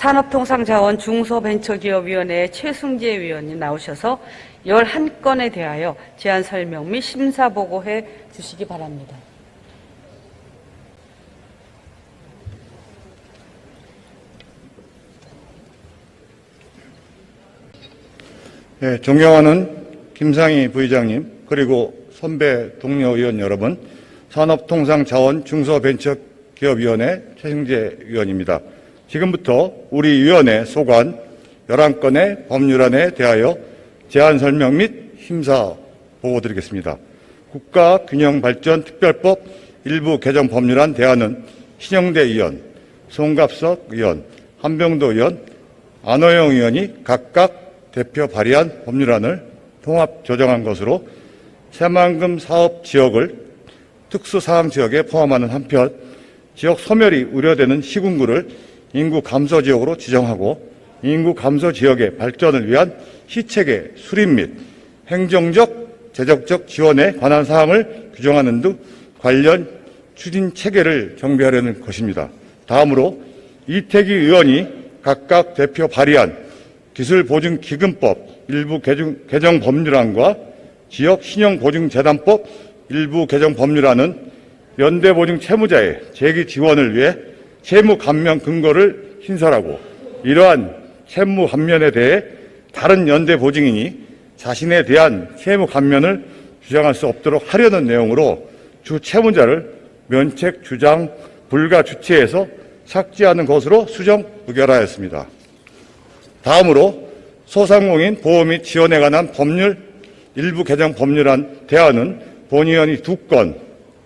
산업통상자원 중소벤처기업위원회 최승재 위원님 나오셔서 11건에 대하여 제안 설명 및 심사 보고해 주시기 바랍니다. 예, 존경하는 김상희 부의장님, 그리고 선배 동료 의원 여러분, 산업통상자원 중소벤처기업위원회 최승재 위원입니다. 지금부터 우리 위원회 소관 11건의 법률안에 대하여 제안 설명 및 심사 보고 드리겠습니다. 국가균형발전특별법 일부 개정 법률안 대안은 신영대 의원, 송갑석 의원, 한병도 의원, 안호영 의원이 각각 대표 발의한 법률안을 통합 조정한 것으로 새만금 사업 지역을 특수사항 지역에 포함하는 한편 지역 소멸이 우려되는 시군구를 인구 감소 지역으로 지정하고 인구 감소 지역의 발전을 위한 시책의 수립 및 행정적 재정적 지원에 관한 사항을 규정하는 등 관련 추진 체계를 정비하려는 것입니다. 다음으로 이태기 의원이 각각 대표 발의한 기술보증기금법 일부 개정 법률안과 지역신용보증재단법 일부 개정 법률안은 연대보증 채무자의 재기 지원을 위해 채무 감면 근거를 신설하고 이러한 채무 감면에 대해 다른 연대 보증인이 자신에 대한 채무 감면을 주장할 수 없도록 하려는 내용으로 주 채무자를 면책 주장 불가 주체에서 삭제하는 것으로 수정 의결하였습니다. 다음으로 소상공인 보호 및 지원에 관한 법률 일부 개정 법률안 대안은 본 의원이 두 건,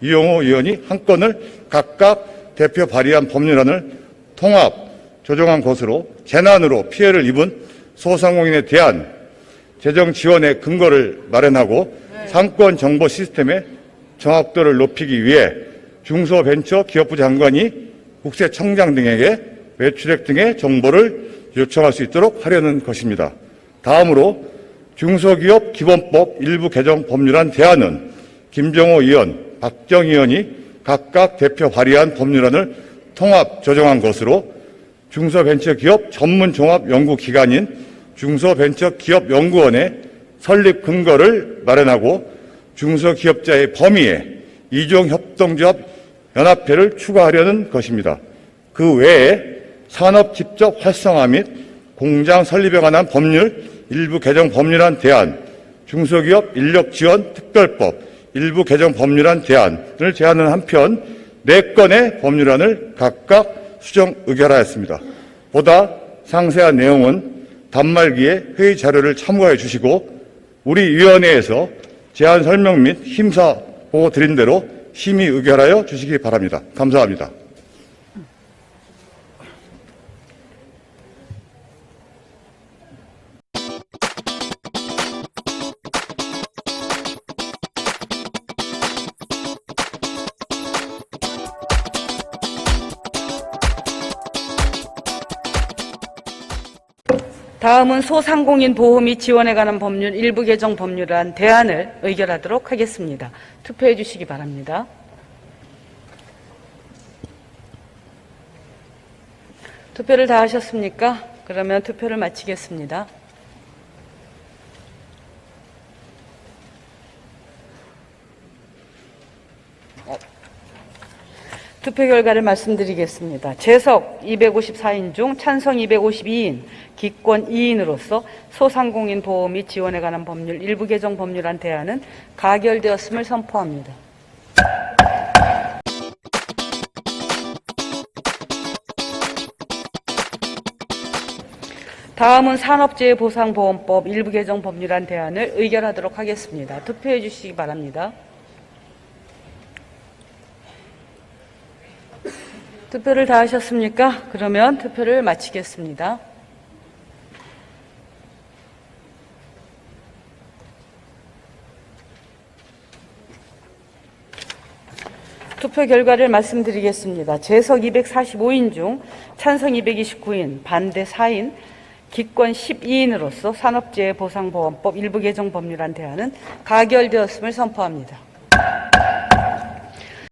이용호 의원이 한 건을 각각 대표 발의한 법률안을 통합 조정한 것으로 재난으로 피해를 입은 소상공인에 대한 재정 지원의 근거를 마련하고 상권 정보 시스템의 정확도를 높이기 위해 중소벤처기업부 장관이 국세청장 등에게 매출액 등의 정보를 요청할 수 있도록 하려는 것입니다. 다음으로 중소기업 기본법 일부 개정 법률안 대안은 김정호 의원, 박정 의원이 각각 대표 발의한 법률안을 통합 조정한 것으로 중소벤처기업 전문 종합 연구 기관인 중소벤처기업연구원의 설립 근거를 마련하고 중소기업자의 범위에 이종 협동조합 연합회를 추가하려는 것입니다. 그 외에 산업 직접 활성화 및 공장 설립에 관한 법률 일부 개정 법률안 대안, 중소기업 인력 지원 특별법 일부 개정 법률안 대안을 제안하는 한편 네 건의 법률안을 각각 수정 의결하였습니다. 보다 상세한 내용은 단말기에 회의 자료를 참고해 주시고 우리 위원회에서 제안 설명 및 심사 보고 드린 대로 심의 의결하여 주시기 바랍니다. 감사합니다. 다음은 소상공인 보호 및 지원에 관한 법률 일부 개정 법률안 대안을 의결하도록 하겠습니다. 투표해 주시기 바랍니다. 투표를 다 하셨습니까? 그러면 투표를 마치겠습니다. 투표 결과를 말씀드리겠습니다. 재석 254인 중 찬성 252인, 기권 2인으로서 소상공인 보호 및 지원에 관한 법률 일부 개정 법률안 대안은 가결되었음을 선포합니다. 다음은 산업재해보상보험법 일부 개정 법률안 대안을 의결하도록 하겠습니다. 투표해 주시기 바랍니다. 투표를 다 하셨습니까? 그러면 투표를 마치겠습니다. 투표 결과를 말씀드리겠습니다. 재석 245인 중 찬성 229인, 반대 4인, 기권 12인으로서 산업재해보상보험법 일부 개정 법률안 대안은 가결되었음을 선포합니다.